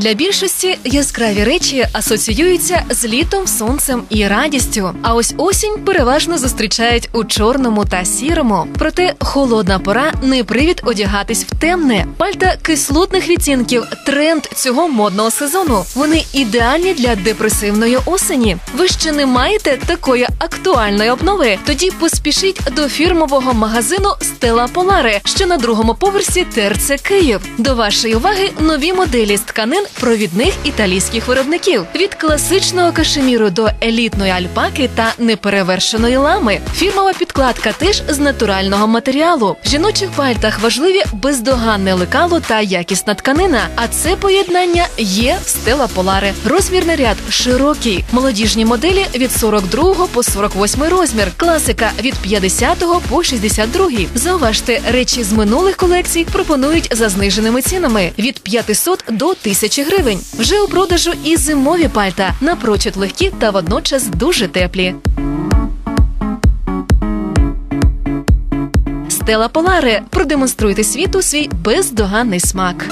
Для більшості яскраві речі асоціюються з літом, сонцем і радістю. А ось осінь переважно зустрічають у чорному та сірому. Проте холодна пора не привід одягатись в темне. Пальта кислотних відтінків тренд цього модного сезону. Вони ідеальні для депресивної осені. Ви ще не маєте такої актуальної обнови? Тоді поспішіть до фірмового магазину Стела Поларе, що на другому поверсі ТРЦ Київ. До вашої уваги нові моделі з тканин провідних італійських виробників від класичного кашеміру до елітної альпаки та неперевершеної лами. Фірмова підкладка теж з натурального матеріалу. В жіночих пальтах важливі бездоганне лекало та якісна тканина. А це поєднання є в Стела Поларе. Розмірний ряд широкий. Молодіжні моделі від 42 по 48 розмір. Класика від 50 по 62. Зауважте, речі з минулих колекцій пропонують за зниженими цінами від 500 до 1000 гривень. Вже у продажу і зимові пальта напрочуд легкі та водночас дуже теплі. Стела Полари продемонструйте світу свій бездоганний смак.